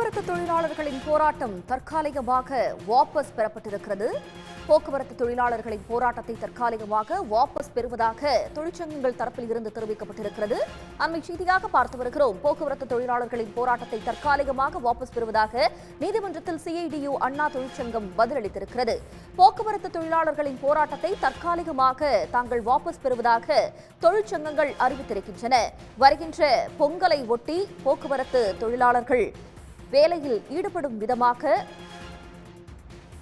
போக்குவரத்து தொழிலாளர்களின் போராட்டம் தற்காலிகமாக வாபஸ் பெறப்பட்டிருக்கிறது. போக்குவரத்து தொழிலாளர்களின் போராட்டத்தை தற்காலிகமாக வாபஸ் பெறுவதாக தொழிற்சங்கங்கள் தரப்பில் இருந்து தெரிவிக்கப்பட்டிருக்கிறது. அண்மை செய்தியாக பார்த்து வருகிறோம். போக்குவரத்து தொழிலாளர்களின் போராட்டத்தை தற்காலிகமாக வாபஸ் பெறுவதாக நீதிமன்றத்தில் சிஐடியு அண்ணா தொழிற்சங்கம் பதிலளித்திருக்கிறது. போக்குவரத்து தொழிலாளர்களின் போராட்டத்தை தற்காலிகமாக தாங்கள் வாபஸ் பெறுவதாக தொழிற்சங்கங்கள் அறிவித்திருக்கின்றன. வருகின்ற பொங்கலை ஒட்டி போக்குவரத்து தொழிலாளர்கள் வேலையில் ஈடுபடும் விதமாக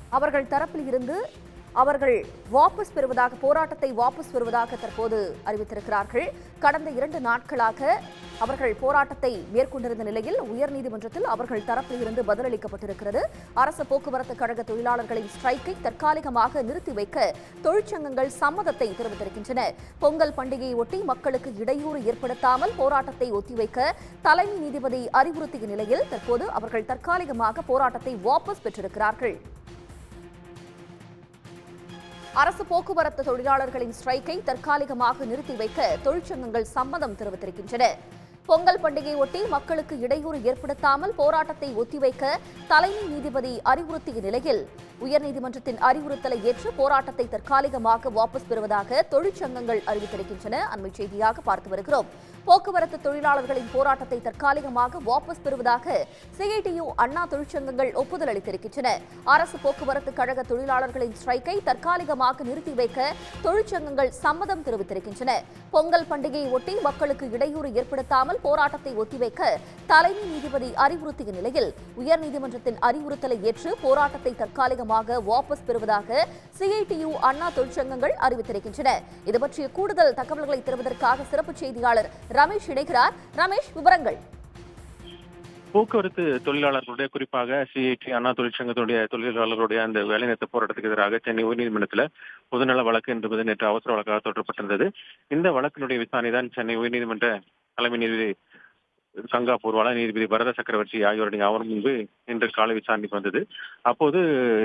அவர்கள் தரப்பில் இருந்து அவர்கள் வாபஸ் பெறுவதாக போராட்டத்தை வாபஸ் பெறுவதாக தற்போது அறிவித்திருக்கிறார்கள். கடந்த இரண்டு நாட்களாக அவர்கள் போராட்டத்தை மேற்கொண்டிருந்த நிலையில் உயர்நீதிமன்றத்தில் அவர்கள் தரப்பில் இருந்து பதிலளிக்கப்பட்டிருக்கிறது. அரசு போக்குவரத்து கழக தொழிலாளர்களின் ஸ்ட்ரைக்கை தற்காலிகமாக நிறுத்தி வைக்க தொழிற்சங்கங்கள் சம்மதத்தை தெரிவித்திருக்கின்றன. பொங்கல் பண்டிகையை ஒட்டி மக்களுக்கு இடையூறு ஏற்படுத்தாமல் போராட்டத்தை ஒத்திவைக்க தலைமை நீதிபதி அறிவுறுத்திய நிலையில் தற்போது அவர்கள் தற்காலிகமாக போராட்டத்தை வாபஸ் பெற்றிருக்கிறார்கள். அரசு போக்குவரத்து தொழிலாளர்களின் ஸ்ட்ரைக்கை தற்காலிகமாக நிறுத்தி வைக்க தொழிற்சங்கங்கள் சம்மதம் தெரிவித்திருக்கின்றன. பொங்கல் பண்டிகையொட்டி மக்களுக்கு இடையூறு ஏற்படுத்தாமல் போராட்டத்தை ஒத்திவைக்க தலைமை நீதிபதி அறிவுறுத்திய நிலையில் உயர்நீதிமன்றத்தின் அறிவுறுத்தலை ஏற்று போராட்டத்தை தற்காலிகமாக வாபஸ் பெறுவதாக தொழிற்சங்கங்கள் அறிவித்திருக்கின்றன. அண்மை செய்தியாக பார்த்து வருகிறோம். போக்குவரத்து தொழிலாளர்களின் போராட்டத்தை தற்காலிகமாக வாபஸ் பெறுவதாக சிஐடியு அண்ணா தொழிற்சங்கங்கள் ஒப்புதல் அளித்திருக்கின்றன அரசு போக்குவரத்து கழக தொழிலாளர்களின் ஸ்ட்ரைக்கை தற்காலிகமாக நிறுத்தி வைக்க தொழிற்சங்கங்கள் சம்மதம் தெரிவித்திருக்கின்றன. பொங்கல் பண்டிகையை ஒட்டி மக்களுக்கு இடையூறு ஏற்படுத்தாமல் போராட்டத்தை ஒத்திவைக்க தலைமை நீதிபதி அறிவுறுத்திய நிலையில் உயர்நீதிமன்றத்தின் அறிவுறுத்தலை ஏற்று போராட்டத்தை தற்காலிகமாக வாபஸ் பெறுவதாக சிஐடியு அண்ணா தொழிற்சங்கங்கள் அறிவித்திருக்கின்றன. இது பற்றிய கூடுதல் தகவல்களை தருவதற்காக சிறப்பு செய்தியாளர் ரமேஷ் இணைகிறார். ரமேஷ் விவரங்கள். போக்குவரத்து தொழிலாளர்களுடைய குறிப்பாக சிஐடி அண்ணா தொழிற்சங்கத்துடைய தொழிலாளர்களுடைய அந்த வேலைநிறுத்த போராட்டத்துக்கு எதிராக சென்னை உயர்நீதிமன்றத்தில் பொதுநல வழக்கு என்பது நேற்று அவசர வழக்காக தொடரப்பட்டிருந்தது. இந்த வழக்கினுடைய விசாரணை தான் சென்னை உயர்நீதிமன்ற தலைமை நீதிபதி சங்காபூர் வள நீதிபதி பரத சக்கரவர்த்தி ஆகியோருடைய அவர் முன்பு இன்று காலை விசாரணைக்கு வந்தது. அப்போது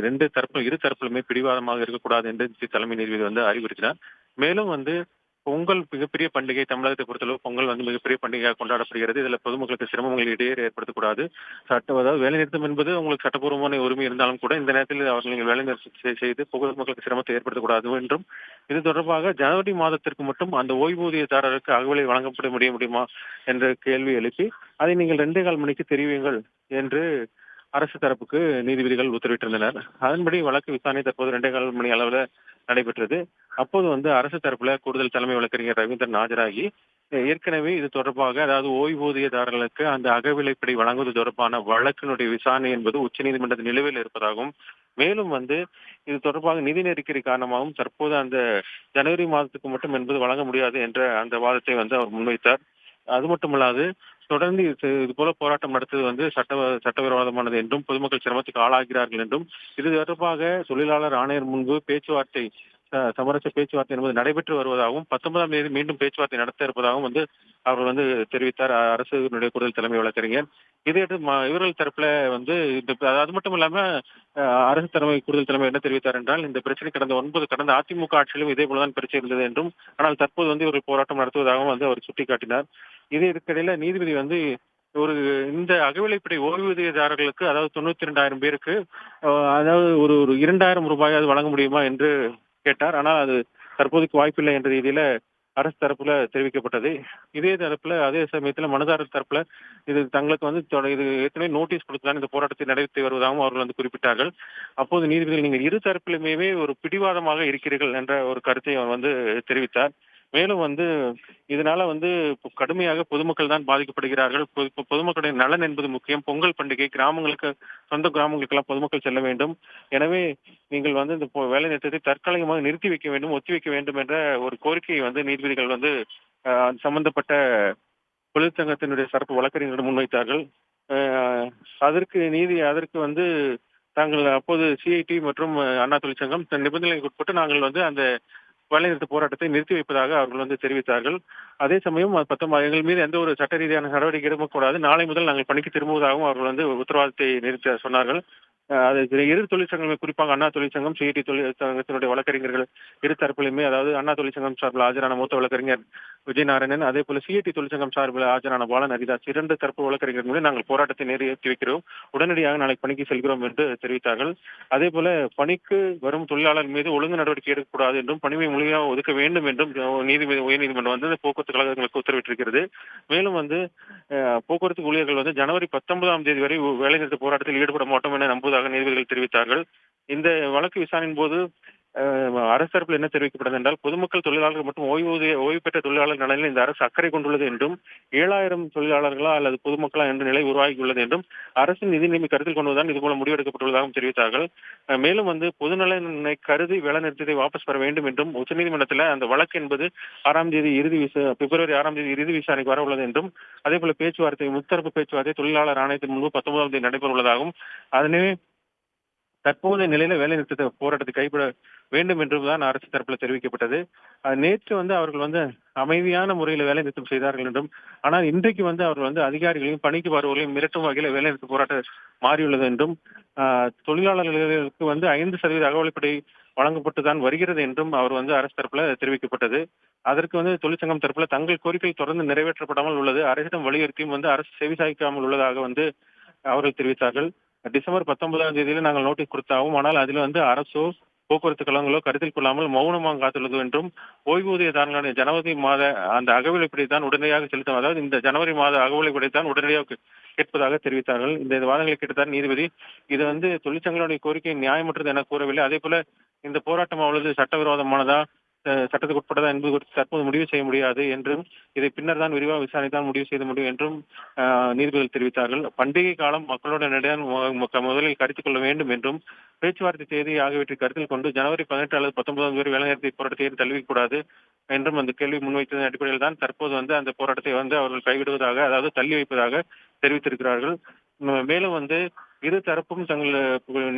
ரெண்டு தரப்பு இரு தரப்பிலுமே பிடிவாதமாக இருக்கக்கூடாது என்று தலைமை நீதிபதி வந்து அறிவுறுத்தினார். மேலும் வந்து பொங்கல் மிகப்பெரிய பண்டிகை தமிழகத்தை பொறுத்தளவு பொங்கல் வந்து மிகப்பெரிய பண்டிகையாக கொண்டாடப்படுகிறது. இதுல பொதுமக்களுக்கு சிரமங்கள் இடையே ஏற்படுத்தக்கூடாது. சட்ட அதாவது வேலைநிறுத்தம் என்பது உங்களுக்கு சட்டப்பூர்வமான உரிமை இருந்தாலும் கூட இந்த நேரத்தில் அவர்கள் நீங்கள் வேலைநிறுத்தம் செய்து பொதுமக்களுக்கு சிரமத்தை ஏற்படுத்தக்கூடாது என்றும் இது தொடர்பாக ஜனவரி மாதத்திற்கு மட்டும் அந்த ஓய்வூதியதாரருக்கு அகவலை வழங்கப்பட முடிய முடியுமா என்ற கேள்வி எழுப்பி அதை நீங்கள் ரெண்டே கால் மணிக்கு தெரிவியுங்கள் என்று அரசு தரப்புக்கு நீதிபதிகள் உத்தரவிட்டிருந்தனர். அதன்படி வழக்கு விசாரணை தற்போது ரெண்டே கால் மணி அளவில் நடைபெற்றது. அப்போது வந்து அரசு தரப்புல கூடுதல் தலைமை வழக்கறிஞர் ரவீந்திரன் ஆஜராகி ஏற்கனவே இது தொடர்பாக அதாவது ஓய்வூதியதாரர்களுக்கு அந்த அகவிலைப்படி வழங்குவது தொடர்பான வழக்கினுடைய விசாரணை என்பது உச்சநீதிமன்றத்தில் நிலுவையில் இருப்பதாகவும் மேலும் வந்து இது தொடர்பாக நிதி நெருக்கடி காரணமாகவும் தற்போது அந்த ஜனவரி மாதத்துக்கு மட்டும் என்பது வழங்க முடியாது என்ற அந்த வாதத்தை வந்து அவர் முன்வைத்தார். அது மட்டுமல்லாது தொடர்ந்து இது இது போல போராட்டம் நடத்துவது வந்து சட்ட சட்டவிரோதமானது என்றும் பொதுமக்கள் சிரமத்துக்கு ஆளாகிறார்கள் என்றும் இது தொடர்பாக தொழிலாளர் ஆணையர் முன்பு பேச்சுவார்த்தை சமரச பேச்சுவார்த்தை என்பது நடைபெற்று வருவதாகவும் பத்தொன்பதாம் தேதி மீண்டும் பேச்சுவார்த்தை நடத்த இருப்பதாகவும் வந்து அவர் வந்து தெரிவித்தார். அ- அரசுடைய கூடுதல் தலைமை வழக்கறிஞர். இதையடுத்து இவர்கள் தரப்புல வந்து இந்த அது மட்டும் இல்லாம அரசு தலைமை கூடுதல் தலைமை என்ன தெரிவித்தார் என்றால் இந்த பிரச்சனை கடந்த ஒன்பது கடந்த அதிமுக ஆட்சியிலும் இதே போலதான் பிரச்சனை இருந்தது என்றும் ஆனால் தற்போது வந்து இவர்கள் போராட்டம் நடத்துவதாகவும் வந்து அவர் சுட்டிக்காட்டினார். இதே இதுக்கிடையில நீதிபதி வந்து ஒரு இந்த அகவிலைப்படை ஓய்வூதியதாரர்களுக்கு அதாவது தொண்ணூத்தி ரெண்டாயிரம் பேருக்கு அதாவது ஒரு ஒரு இரண்டாயிரம் ரூபாயாவது வழங்க முடியுமா என்று கேட்டார். ஆனால் அது தற்போதைக்கு வாய்ப்பில்லை என்ற ரீதியில அரசு தரப்புல தெரிவிக்கப்பட்டது. இதே தரப்புல அதே சமயத்துல மனுதாரர் தரப்புல இது தங்களுக்கு வந்து இது ஏற்கனவே நோட்டீஸ் கொடுத்துதான் இந்த போராட்டத்தை நடத்தி வருவதாகவும் அவர்கள் வந்து குறிப்பிட்டார்கள். அப்போது நீதிபதிகள் நீங்கள் இரு தரப்பிலுமே ஒரு பிடிவாதமாக இருக்கிறீர்கள் என்ற ஒரு கருத்தை அவர் வந்து தெரிவித்தார். மேலும் வந்து இதனால வந்து கடுமையாக பொதுமக்கள் தான் பாதிக்கப்படுகிறார்கள். இப்போ பொதுமக்களுடைய நலன் என்பது முக்கியம். பொங்கல் பண்டிகை கிராமங்களுக்கு சொந்த கிராமங்களுக்கெல்லாம் பொதுமக்கள் செல்ல வேண்டும். எனவே நீங்கள் வந்து இந்த பொ- வேலை நிறுத்தத்தை தற்காலிகமாக நிறுத்தி வைக்க வேண்டும் ஒத்தி வைக்க வேண்டும் என்ற ஒரு கோரிக்கையை வந்து நீதிபதிகள் வந்து சம்பந்தப்பட்ட தொழிற்சங்கத்தினுடைய சிறப்பு வழக்கறிஞரிடம் முன்வைத்தார்கள். அதற்கு நீதி அதற்கு வந்து தாங்கள் அப்போது சிஐடி மற்றும் அண்ணா தொழிற்சங்கம் தன் நிபந்தனைகளுக்கு உட்பட்டு நாங்கள் வந்து அந்த வேலைநிறுத்த போராட்டத்தை நிறுத்தி வைப்பதாக அவர்கள் வந்து தெரிவித்தார்கள். அதே சமயம் பத்தொன்பது எங்கள் மீது எந்த ஒரு சட்ட ரீதியான நடவடிக்கை எடுக்கக்கூடாது. நாளை முதல் நாங்கள் பணிக்கு திரும்புவதாகவும் அவர்கள் வந்து உத்தரவாதத்தை நிறுத்த சொன்னார்கள். அது இரு- தொழிற்சங்கங்கள் குறிப்பாக அண்ணா தொழிற்சங்கம் சிஐடி தொழிற்சங்கத்தினுடைய வழக்கறிஞர்கள் இரு தரப்பிலுமே அதாவது அண்ணா தொழிற்சங்கம் சார்பில் ஆஜரான மூத்த வழக்கறிஞர் விஜயநாராயணன் அதே போல சிஐடி தொழிற்சங்கம் சார்பில் ஆஜரான பாலன் ஹரிதாஸ் இரண்டு தரப்பு வழக்கறிஞர்கள் நாங்கள் போராட்டத்தை நிறைவேற்றி வைக்கிறோம் உடனடியாக நாளைக்கு பணிக்கு செல்கிறோம் என்று தெரிவித்தார்கள். அதே போல பணிக்கு வரும் தொழிலாளர் மீது ஒழுங்கு நடவடிக்கை எடுக்கக்கூடாது என்றும் பணிமை முழுமையாக ஒதுக்க வேண்டும் என்றும் நீதிபதி உயர்நீதிமன்றம் வந்து போக்குவரத்து கழகங்களுக்கு உத்தரவிட்டிருக்கிறது. மேலும் வந்து போக்குவரத்து ஊழியர்கள் வந்து ஜனவரி பத்தொன்பதாம் தேதி வரை வேலைநிறுத்த போராட்டத்தில் ஈடுபட மாட்டோம் என நம்புவதாக நீதிபதிகள் தெரிவித்தார்கள். இந்த வழக்கு விசாரணையின் போது அரசு தரப்பில் என்ன தெரிவிக்கப்பட்டது என்றால் பொதுமக்கள் தொழிலாளர்கள் மற்றும் ஓய்வூதிய ஓய்வு பெற்ற தொழிலாளர் நலனில் இந்த அரசு அக்கறை கொண்டுள்ளது என்றும் ஏழாயிரம் தொழிலாளர்களா அல்லது பொதுமக்களா என்ற நிலை உருவாகியுள்ளது என்றும் அரசின் நிதி நிலைமை கருத்தில் கொண்டுதான் இதுபோல முடிவெடுக்கப்பட்டுள்ளதாகவும் தெரிவித்தார்கள். மேலும் வந்து பொதுநலனை கருதி வேலைநிறுத்தத்தை வாபஸ் பெற வேண்டும் என்றும் உச்சநீதிமன்றத்தில் அந்த வழக்கு என்பது ஆறாம் தேதி இறுதி பிப்ரவரி ஆறாம் தேதி இறுதி விசாரணைக்கு வர உள்ளது என்றும் அதே போல பேச்சுவார்த்தை முத்தரப்பு பேச்சுவார்த்தை தொழிலாளர் ஆணையத்தின் முன்பு பத்தொன்பதாம் தேதி நடைபெற உள்ளதாகவும் அதனே தற்போதைய நிலையில வேலை நிறுத்த போராட்டத்தை கைவிட வேண்டும் என்றுதான் அரசு தரப்புல தெரிவிக்கப்பட்டது. நேற்று வந்து அவர்கள் வந்து அமைதியான முறையில் வேலை நிறுத்தம் செய்தார்கள் என்றும் ஆனால் இன்றைக்கு வந்து அவர்கள் வந்து அதிகாரிகளையும் பணிக்கு வருவர்களையும் மிரட்டும் வகையில் வேலை நிறுத்த போராட்டம் மாறியுள்ளது என்றும் தொழிலாளர்களுக்கு வந்து ஐந்து சதவீத அகவலைப்படை வழங்கப்பட்டுதான் வருகிறது என்றும் அவர் வந்து அரசு தரப்புல தெரிவிக்கப்பட்டது. அதற்கு வந்து தொழிற்சங்கம் தரப்புல தங்கள் கோரிக்கை தொடர்ந்து நிறைவேற்றப்படாமல் உள்ளது. அரசிடம் வலியுறுத்தியும் வந்து அரசு செவிசாய்க்காமல் உள்ளதாக வந்து அவர்கள் தெரிவித்தார்கள். டிசம்பர் பத்தொன்பதாம் தேதியில நாங்கள் நோட்டீஸ் கொடுத்தாவும் ஆனால் அதில் வந்து அரசோ போக்குவரத்து கழகங்களோ கருத்தில் கொள்ளாமல் மௌனமாக காத்துள்ளது என்றும் ஓய்வூதியதாரர்களுடைய ஜனவரி மாத அந்த அகவிலைப்படி தான் உடனடியாக செலுத்தும் அதாவது இந்த ஜனவரி மாத அகவிலைப்படி தான் உடனடியாக கேட்பதாக தெரிவித்தார்கள். இந்த வாதங்களை கேட்டுத்தான் நீதிபதி இது வந்து தொழிற்சங்களுடைய கோரிக்கை நியாயமற்றது என கூறவில்லை. அதே போல இந்த போராட்டம் அவ்வளவு சட்டவிரோதமானதா? சட்டத்துக்கு உட்பட்டதா என்பது குறித்து தற்போது முடிவு செய்ய முடியாது என்றும் இதை பின்னர் தான் விரிவாக விசாரணை தான் முடிவு செய்ய முடியும் என்றும் நீதிபதிகள் தெரிவித்தார்கள். பண்டிகை காலம் மக்களோட நடையான் முதலில் கருத்து கொள்ள வேண்டும் என்றும் பேச்சுவார்த்தை தேதி ஆகியவற்றை கருத்தில் கொண்டு ஜனவரி பதினெட்டு அல்லது பத்தொன்பதாம் தேதி வேலைநிறுத்த போராட்டத்தை தள்ளிவிக்கூடாது என்றும் அந்த கேள்வி முன்வைத்ததன் அடிப்படையில் தான் தற்போது வந்து அந்த போராட்டத்தை வந்து அவர்கள் கைவிடுவதாக அதாவது தள்ளி வைப்பதாக தெரிவித்திருக்கிறார்கள். மேலும் வந்து இரு தரப்பும் தங்கள்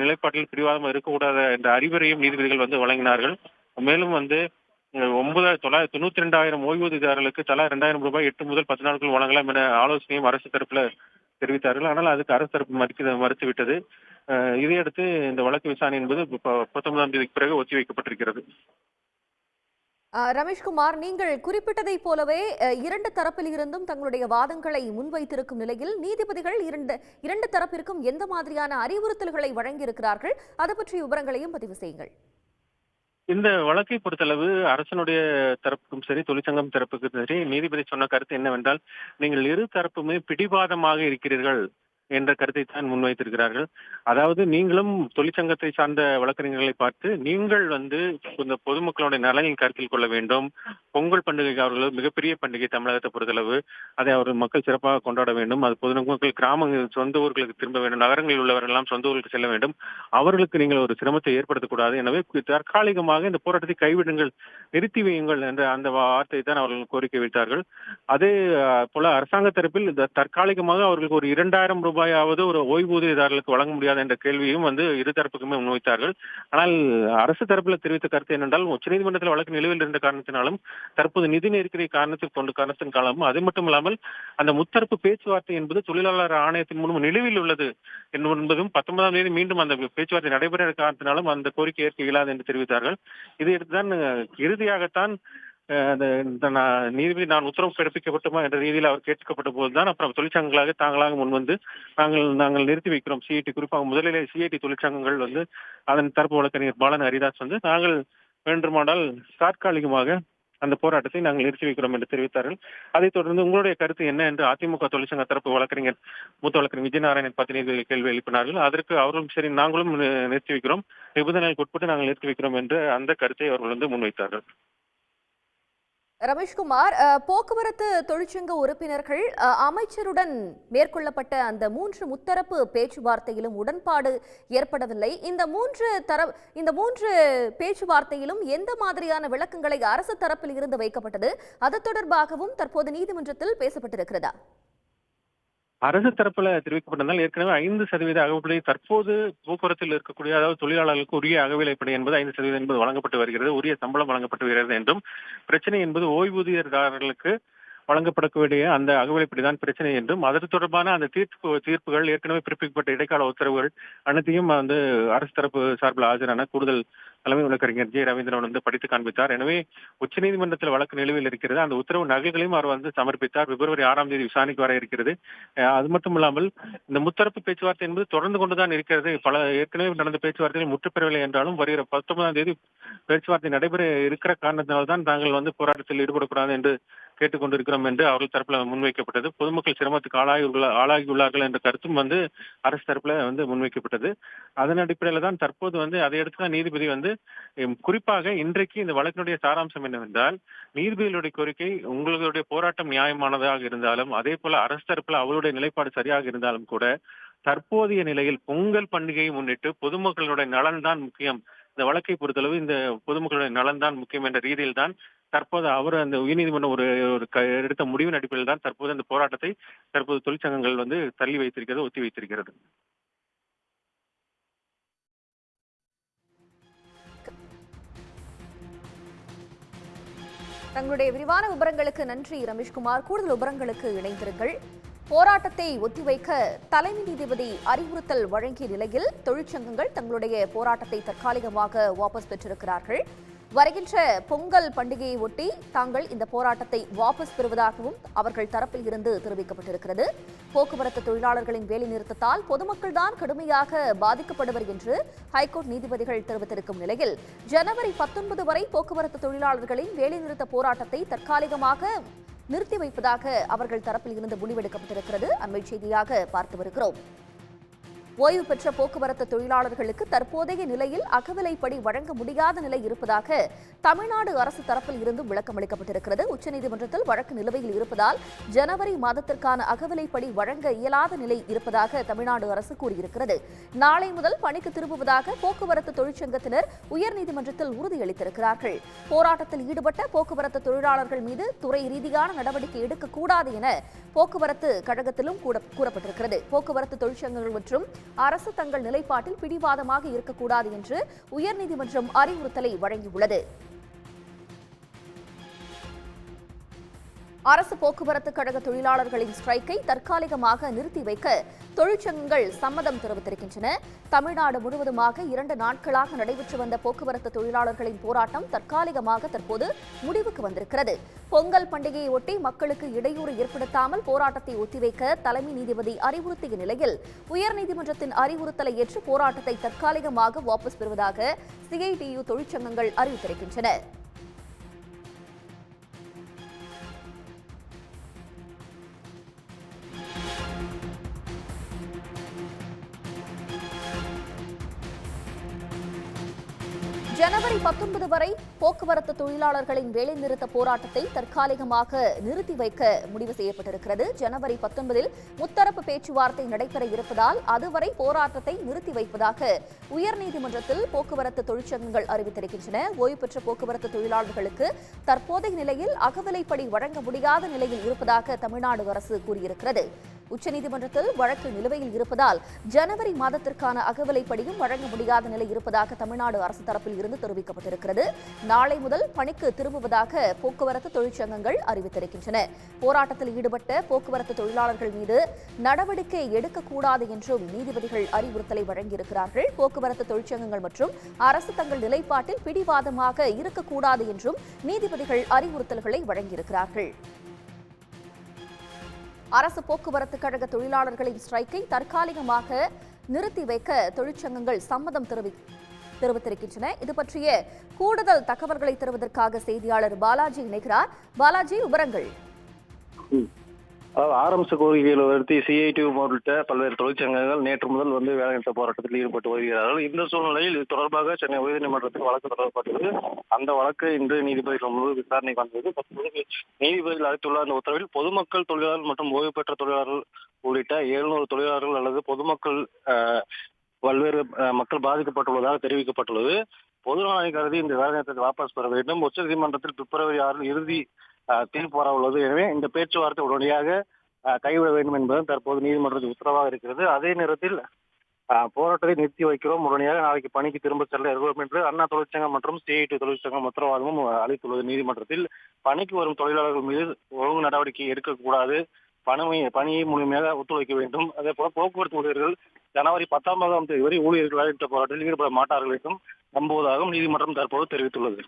நிலைப்பாட்டில் பிடிவாதமாக இருக்கக்கூடாத என்ற அறிவுரையும் நீதிபதிகள் வந்து வழங்கினார்கள். மேலும் வந்து அஹ், ஒன்பதாயிரம் தொள்ளாயிரத்தி தொண்ணூத்தி ரெண்டாயிரம் ஓய்வூதியதாரர்களுக்கு தலா ரெண்டாயிரம் ரூபாய் எட்டு முதல் பத்து நாட்கள் வழங்கலாம் என ஆலோசனையும் அரசு தரப்புல தெரிவித்தார்கள். ஆனால் அதுக்கு அரசு தரப்பு மறுக்க மறுத்துவிட்டது. இதையடுத்து இந்த வழக்கு விசாரணை என்பது பத்தொன்பதாம் தேதிக்கு பிறகு ஒத்திவைக்கப்பட்டிருக்கிறது வைக்கப்பட்டிருக்கிறது. ரமேஷ்குமார் நீங்கள் குறிப்பிட்டதைப் போலவே இரண்டு தரப்பில் இருந்தும் தங்களுடைய வாதங்களை முன்வைத்திருக்கும் நிலையில் நீதிபதிகள் இரண்டு இரண்டு தரப்பிற்கும் எந்த மாதிரியான அறிவுறுத்தல்களை வழங்கியிருக்கிறார்கள்? அது பற்றிய விவரங்களையும் பதிவு செய்யுங்கள். இந்த வழக்கை பொறுத்தளவு அரசனுடைய தரப்புக்கும் சரி தொழிற்சங்கம் தரப்புக்கும் சரி நீதிபதி சொன்ன கருத்து என்னவென்றால் நீங்கள் இரு தரப்புமே பிடிவாதமாக இருக்கிறீர்கள். என்ற கருத்தை தான் முன்வைத்திருக்கிறார்கள். அதாவது நீங்களும் தொழிற்சங்கத்தை சார்ந்த வழக்கறிஞர்களை பார்த்து நீங்கள் வந்து இந்த பொதுமக்களுடைய நலனை கருத்தில் கொள்ள வேண்டும். பொங்கல் பண்டிகை அவர்கள் மிகப்பெரிய பண்டிகை தமிழகத்தை பொறுத்தளவு. அதை அவர் மக்கள் சிறப்பாக கொண்டாட வேண்டும். அது பொதுமக்கள் கிராமங்கள் சொந்த ஊர்களுக்கு திரும்ப வேண்டும். நகரங்களில் உள்ளவர்கள் எல்லாம் சொந்த ஊருக்கு செல்ல வேண்டும். அவர்களுக்கு நீங்கள் ஒரு சிரமத்தை ஏற்படுத்தக்கூடாது எனவே தற்காலிகமாக இந்த போராட்டத்தை கைவிடுங்கள் நிறுத்தி வையுங்கள் என்ற அந்த வார்த்தை தான் அவர்கள் கோரிக்கை வைத்தார்கள். அதே போல அரசாங்க தரப்பில் இந்த தற்காலிகமாக அவர்களுக்கு ஒரு இரண்டாயிரம் ரூபாய் ரூபாயாவது ஒரு ஓய்வூதியதாரர்களுக்கு வழங்க முடியாது என்ற கேள்வியும் வந்து இரு தரப்புக்குமே முன்வைத்தார்கள். ஆனால் அரசு தரப்பில் தெரிவித்த கருத்து என்னென்றால் உச்சநீதிமன்றத்தில் வழக்கு நிலுவையில் இருந்த காரணத்தினாலும் தற்போது நிதி நெருக்கடி காரணத்தில் கொண்டு காரணத்தின் காலமும் அது மட்டும் இல்லாமல் அந்த முத்தரப்பு பேச்சுவார்த்தை என்பது தொழிலாளர் ஆணையத்தின் மூலம் நிலுவையில் உள்ளது என்பதும் பத்தொன்பதாம் தேதி மீண்டும் அந்த பேச்சுவார்த்தை நடைபெற காரணத்தினாலும் அந்த கோரிக்கை ஏற்க இயலாது என்று தெரிவித்தார்கள். இதையடுத்துதான் இறுதியாகத்தான் நீதிபதி நான் உத்தரவு பிறப்பிக்கப்பட்டுமா என்ற ரீதியில் அவர் கேட்கப்பட்ட போதுதான் அப்புறம் தொழிற்சங்கங்களாக தாங்களாக முன்வந்து நாங்கள் நாங்கள் நிறுத்தி வைக்கிறோம். சிஐடி குறிப்பாக முதலிலே சிஐடி தொழிற்சங்கங்கள் வந்து அதன் தரப்பு வழக்கறிஞர் பாலன் ஹரிதாஸ் வந்து நாங்கள் வேண்டுமானால் தற்காலிகமாக அந்த போராட்டத்தை நாங்கள் நிறுத்தி வைக்கிறோம் என்று தெரிவித்தார்கள். அதைத் தொடர்ந்து உங்களுடைய கருத்து என்ன என்று அதிமுக தொழிற்சங்க தரப்பு வழக்கறிஞர் மூத்த வழக்கறிஞர் விஜயநாராயணன் பத்தி கேள்வி எழுப்பினார்கள். அதற்கு அவர்களும் சரி நாங்களும் நிறுத்தி வைக்கிறோம். நிபந்தனைகளுக்கு உட்பட்டு நாங்கள் நிறுத்தி வைக்கிறோம் என்று அந்த கருத்தை அவர்கள் வந்து முன்வைத்தார்கள். ரமேஷ்குமார் போக்குவரத்து தொழிற்சங்க உறுப்பினர்கள் அமைச்சருடன் மேற்கொள்ளப்பட்ட அந்த மூன்று முத்தரப்பு பேச்சுவார்த்தையிலும் உடன்பாடு ஏற்படவில்லை. இந்த மூன்று தர இந்த மூன்று பேச்சுவார்த்தையிலும் எந்த மாதிரியான விளக்கங்களை அரசு தரப்பில் இருந்து வைக்கப்பட்டது? அது தொடர்பாகவும் தற்போது நீதிமன்றத்தில் பேசப்பட்டிருக்கிறதா? அரசு தரப்புல தெரிவிக்கப்பட்டதால் ஏற்கனவே ஐந்து சதவீத அகவிலை தற்போது போக்குவரத்தில் இருக்கக்கூடிய அதாவது தொழிலாளர்களுக்கு உரிய அகவிலைப்படி என்பது ஐந்து சதவீதம் என்பது வழங்கப்பட்டு வருகிறது. உரிய சம்பளம் வழங்கப்பட்டு வருகிறது என்றும் பிரச்சனை என்பது ஓய்வூதியதாரர்களுக்கு வழங்கப்படக்கூடிய அந்த அகவலைப்படி தான் பிரச்சனை என்றும் அது தொடர்பான அந்த தீர்ப்பு தீர்ப்புகள் ஏற்கனவே பிறப்பிக்கப்பட்ட இடைக்கால உத்தரவுகள் அனைத்தையும் வந்து அரசு தரப்பு சார்பில் ஆஜரான கூடுதல் தலைமை வழக்கறிஞர் ஜே ரவீந்திரன் வந்து படித்து காண்பித்தார். எனவே உச்சநீதிமன்றத்தில் வழக்கு நிலுவையில் இருக்கிறது. அந்த உத்தரவு நகல்களையும் அவர் வந்து சமர்ப்பித்தார். பிப்ரவரி ஆறாம் தேதி விசாரணைக்கு வர இருக்கிறது. அது மட்டும் இல்லாமல் இந்த முத்தரப்பு பேச்சுவார்த்தை என்பது தொடர்ந்து கொண்டுதான் இருக்கிறது. பல ஏற்கனவே நடந்த பேச்சுவார்த்தையில் முற்றுப்பெறவில்லை என்றாலும் வருகிற பத்தொன்பதாம் தேதி பேச்சுவார்த்தை நடைபெற இருக்கிற காரணத்தினால்தான் தாங்கள் வந்து போராட்டத்தில் ஈடுபடக்கூடாது என்று கேட்டுக்கொண்டிருக்கிறோம் என்று அவர்கள் தரப்புல முன்வைக்கப்பட்டது. பொதுமக்கள் சிரமத்துக்கு ஆளாகி ஆளாகியுள்ளார்கள் என்ற கருத்தும் வந்து அரசு தரப்புல வந்து முன்வைக்கப்பட்டது. அதன் அடிப்படையில தான் தற்போது வந்து அதை அடுத்து தான் நீதிபதி வந்து குறிப்பாக இன்றைக்கு இந்த வழக்கினுடைய சாராம்சம் என்னவென்றால் நீதிபதிகளுடைய கோரிக்கை உங்களுடைய போராட்டம் நியாயமானதாக இருந்தாலும் அதே போல அரசு தரப்புல அவருடைய நிலைப்பாடு சரியாக இருந்தாலும் கூட தற்போதைய நிலையில் பொங்கல் பண்டிகையை முன்னிட்டு பொதுமக்களுடைய நலன் தான் முக்கியம். இந்த வழக்கை பொறுத்தளவு இந்த பொதுமக்களுடைய நலன் தான் முக்கியம் என்ற ரீதியில் தான் தற்போது அவர் அந்த உயர்நீதிமன்றம் ஒரு ஒரு எடுத்த முடிவின் அடிப்படையில் தான் தற்போது அந்த போராட்டத்தை தற்போது தொழிற்சங்கங்கள் வந்து தள்ளி வைத்திருக்கிறது ஒத்தி வைத்திருக்கிறது. தங்களுடைய விரிவான விவரங்களுக்கு நன்றி. ரமேஷ்குமார் கூடுதல் விவரங்களுக்கு இணைந்திருங்கள். போராட்டத்தை ஒத்திவைக்க தலைமை நீதிபதி அறிவுறுத்தல் வழங்கிய நிலையில் தொழிற்சங்கங்கள் தங்களுடைய போராட்டத்தை தற்காலிகமாக வாபஸ் பெற்றிருக்கிறார்கள். வருகின்ற பொங்கல் பண்டிகையை ஒட்டி தாங்கள் இந்த போராட்டத்தை வாபஸ் பெறுவதாகவும் அவர்கள் தரப்பில் இருந்து தெரிவிக்கப்பட்டிருக்கிறது. போக்குவரத்து தொழிலாளர்களின் வேலைநிறுத்தத்தால் பொதுமக்கள் தான் கடுமையாக பாதிக்கப்படுவர் என்று ஹைகோர்ட் நீதிபதிகள் தெரிவித்திருக்கும் நிலையில் ஜனவரி பத்தொன்பது வரை போக்குவரத்து தொழிலாளர்களின் வேலைநிறுத்த போராட்டத்தை தற்காலிகமாக நிறுத்தி வைப்பதாக அவர்கள் தரப்பில் இருந்து முடிவெடுக்கப்பட்டிருக்கிறது. அண்மை செய்தியாக பார்த்து வருகிறோம். ஓய்வு பெற்ற போக்குவரத்து தொழிலாளர்களுக்கு தற்போதைய நிலையில் அகவிலைப்படி வழங்க முடியாத நிலை இருப்பதாக தமிழ்நாடு அரசு தரப்பில் இருந்து விளக்கம் அளிக்கப்பட்டிருக்கிறது. உச்சநீதிமன்றத்தில் வழக்கு நிலுவையில் இருப்பதால் ஜனவரி மாதத்திற்கான அகவிலைப்படி வழங்க இயலாத நிலை இருப்பதாக தமிழ்நாடு அரசு கூறியிருக்கிறது. நாளை முதல் பணிக்கு திரும்புவதாக போக்குவரத்து தொழிற்சங்கத்தினர் உயர்நீதிமன்றத்தில் உறுதியளித்திருக்கிறார்கள். போராட்டத்தில் ஈடுபட்ட போக்குவரத்து தொழிலாளர்கள் மீது துறை ரீதியான நடவடிக்கை எடுக்கக்கூடாது என போக்குவரத்து கழகத்திலும் கூட கூறப்பட்டிருக்கிறது. போக்குவரத்து தொழிற்சங்கங்கள் மற்றும் அரசு தங்கள் நிலைப்பாட்டில் பிடிவாதமாக இருக்கக்கூடாது என்று உயர்நீதிமன்றம் அறிவுறுத்தலை வழங்கியுள்ளது. அரசு போக்குவரத்து கழக தொழிலாளர்களின் ஸ்ட்ரைக்கை தற்காலிகமாக நிறுத்தி வைக்க தொழிற்சங்கங்கள் சம்மதம் தெரிவித்திருக்கின்றன. தமிழ்நாடு முழுவதுமாக இரண்டு நாட்களாக நடைபெற்று வந்த போக்குவரத்து தொழிலாளர்களின் போராட்டம் தற்காலிகமாக தற்போது முடிவுக்கு வந்திருக்கிறது. பொங்கல் பண்டிகையை ஒட்டி மக்களுக்கு இடையூறு ஏற்படுத்தாமல் போராட்டத்தை ஒத்திவைக்க தலைமை நீதிபதி அறிவுறுத்திய நிலையில் உயர்நீதிமன்றத்தின் அறிவுறுத்தலை ஏற்று போராட்டத்தை தற்காலிகமாக வாபஸ் பெறுவதாக சிஐடியு தொழிற்சங்கங்கள் அறிவித்திருக்கின்றன. பத்தொன்பது வரை போக்குவரத்து தொழிலாளர்களின் வேலைநிறுத்த போராட்டத்தை தற்காலிகமாக நிறுத்தி வைக்க முடிவு செய்யப்பட்டிருக்கிறது. ஜனவரி பத்தொன்பதில் முத்தரப்பு பேச்சுவார்த்தை நடைபெற இருப்பதால் அதுவரை போராட்டத்தை நிறுத்தி வைப்பதாக உயர்நீதிமன்றத்தில் போக்குவரத்து தொழிற்சங்கங்கள் அறிவித்திருக்கின்றன. ஓய்வு பெற்ற போக்குவரத்து தொழிலாளர்களுக்கு தற்போதைய நிலையில் அகவிலைப்படி வழங்க முடியாத நிலையில் இருப்பதாக தமிழ்நாடு அரசு கூறியிருக்கிறது. உச்சநீதிமன்றத்தில் வழக்கு நிலுவையில் இருப்பதால் ஜனவரி மாதத்திற்கான அகவிலைப்படியும் வழங்க முடியாத நிலை இருப்பதாக தமிழ்நாடு அரசு தரப்பில் இருந்து தெரிவிக்கப்பட்டிருக்கிறது. நாளை முதல் பணிக்கு திரும்புவதாக போக்குவரத்து தொழிற்சங்கங்கள் அறிவித்திருக்கின்றன. போராட்டத்தில் ஈடுபட்ட போக்குவரத்து தொழிலாளர்கள் மீது நடவடிக்கை எடுக்கக்கூடாது என்றும் நீதிபதிகள் அறிவுறுத்தலை வழங்கியிருக்கிறார்கள். போக்குவரத்து தொழிற்சங்கங்கள் மற்றும் அரசு தங்கள் நிலைப்பாட்டில் பிடிவாதமாக இருக்கக்கூடாது என்றும் நீதிபதிகள் அறிவுறுத்தல்களை வழங்கியிருக்கிறார்கள். அரசு போக்குவரத்து கழக தொழிலாளர்களின் ஸ்ட்ரைக்கை தற்காலிகமாக நிறுத்தி வைக்க தொழிற்சங்கங்கள் சம்மதம் தெரிவி தெரிவித்திருக்கின்றன. இது பற்றிய கூடுதல் தகவல்களை தருவதற்காக செய்தியாளர் பாலாஜி இணைகிறார். பாலாஜி விவரங்கள். அதாவது ஆரம்ப கோரிக்கைகளை உயர்த்தி சிஐடி உள்ளிட்ட பல்வேறு தொழிற்சங்கங்கள் நேற்று முதல் வந்து வேலைநிறுத்த போராட்டத்தில் ஈடுபட்டு வருகிறார்கள். இந்த சூழ்நிலையில் இது தொடர்பாக சென்னை உயர்நீதிமன்றத்தில் வழக்கு தொடரப்பட்டது. அந்த வழக்கு இன்று நீதிபதிகள் முழு விசாரணைக்கு வந்தது. நீதிபதிகள் அளித்துள்ள அந்த உத்தரவில் பொதுமக்கள் தொழிலாளர்கள் மற்றும் ஓய்வு பெற்ற தொழிலாளர்கள் உள்ளிட்ட எழுநூறு தொழிலாளர்கள் அல்லது பொதுமக்கள் பல்வேறு மக்கள் பாதிக்கப்பட்டுள்ளதாக தெரிவிக்கப்பட்டுள்ளது. பொதுநலனை கருதி இந்த வேலைநிறுத்தத்தை வாபஸ் பெற வேண்டும். உச்சநீதிமன்றத்தில் பிப்ரவரி ஆறில் இறுதி தீர்ப்பு வர உள்ளது. எனவே இந்த பேச்சுவார்த்தை உடனடியாக கைவிட வேண்டும் என்பதும் தற்போது நீதிமன்றத்தில் உத்தரவாக இருக்கிறது. அதே நேரத்தில் போராட்டத்தை நிறுத்தி வைக்கிறோம். உடனடியாக நாளைக்கு பணிக்கு திரும்ப செல்ல இருக்கிறோம் என்று அண்ணா தொழிற்சங்கம் மற்றும் சிஐடி தொழிற்சங்கம் உத்தரவாதமும் அளித்துள்ளது நீதிமன்றத்தில். பணிக்கு வரும் தொழிலாளர்கள் மீது ஒழுங்கு நடவடிக்கை எடுக்கக்கூடாது. பணமை பணியை முழுமையாக ஒத்துழைக்க வேண்டும். அதே போல போக்குவரத்து ஊழியர்கள் ஜனவரி பத்தாம் தேதி வரை ஊழியர்களாக இந்த போராட்டத்தில் ஈடுபட மாட்டார்கள் என்றும் நம்புவதாகவும் நீதிமன்றம் தற்போது தெரிவித்துள்ளது.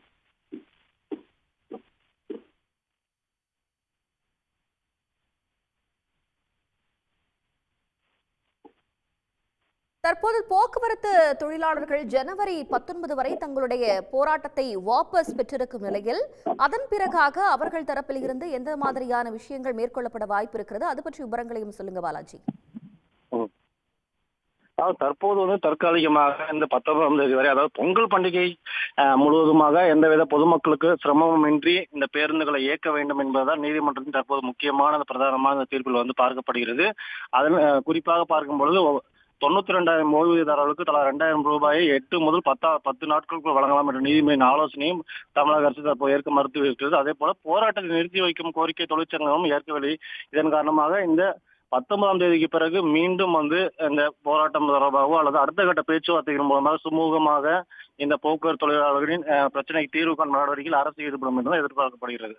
தற்போது போக்குவரத்து தொழிலாளர்கள் ஜனவரி பத்தொன்பது வரை தங்களுடைய போராட்டத்தை வாபஸ் பெற்றிருக்கும் நிலையில் அதன் பிறகாக அவர்கள் தரப்பில் இருந்து எந்த மாதிரியான விஷயங்கள் மேற்கொள்ளப்பட வாய்ப்பு இருக்கிறது அது பற்றி விவரங்களையும் சொல்லுங்க பாலாஜி. அதாவது தற்போது வந்து தற்காலிகமாக இந்த பத்தொன்பதாம் தேதி வரை அதாவது பொங்கல் பண்டிகை முழுவதுமாக எந்தவித பொதுமக்களுக்கு சிரமமின்றி இந்த பேருந்துகளை இயக்க வேண்டும் என்பதுதான் நீதிமன்றத்தின் தற்போது முக்கியமான பிரதானமான தீர்ப்பில் வந்து பார்க்கப்படுகிறது. அதன் குறிப்பாக பார்க்கும் பொழுது தொண்ணூத்தி ரெண்டாயிரம் ஓய்வூதியதாரர்களுக்கு தலா ரெண்டாயிரம் ரூபாயை எட்டு முதல் பத்தா பத்து நாட்களுக்குள் வழங்கலாம் என்ற நீதிமன்ற ஆலோசனையும் தமிழக அரசு தற்போது ஏற்க மறுத்து இருக்கிறது. அதே போல போராட்டத்தை நிறுத்தி வைக்கும் கோரிக்கை தொழிற்சங்கமும் ஏற்கவில்லை. இதன் காரணமாக இந்த பத்தொன்பதாம் தேதிக்கு பிறகு மீண்டும் வந்து இந்த போராட்டம் தொடர்பாகவோ அல்லது அடுத்த கட்ட பேச்சுவார்த்தைகள் மூலமாக சுமூகமாக இந்த போக்குவரத்து தொழிலாளர்களின் பிரச்சனைக்கு தீர்வு காண நடவடிக்கையில் அரசு ஈடுபடும் என்று எதிர்பார்க்கப்படுகிறது.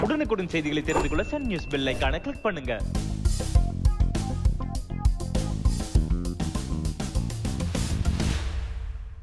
உடனுக்குடன் செய்திகளை தெரிந்து கொள்ள சன் நியூஸ் பெல் கிளிக் பண்ணுங்க.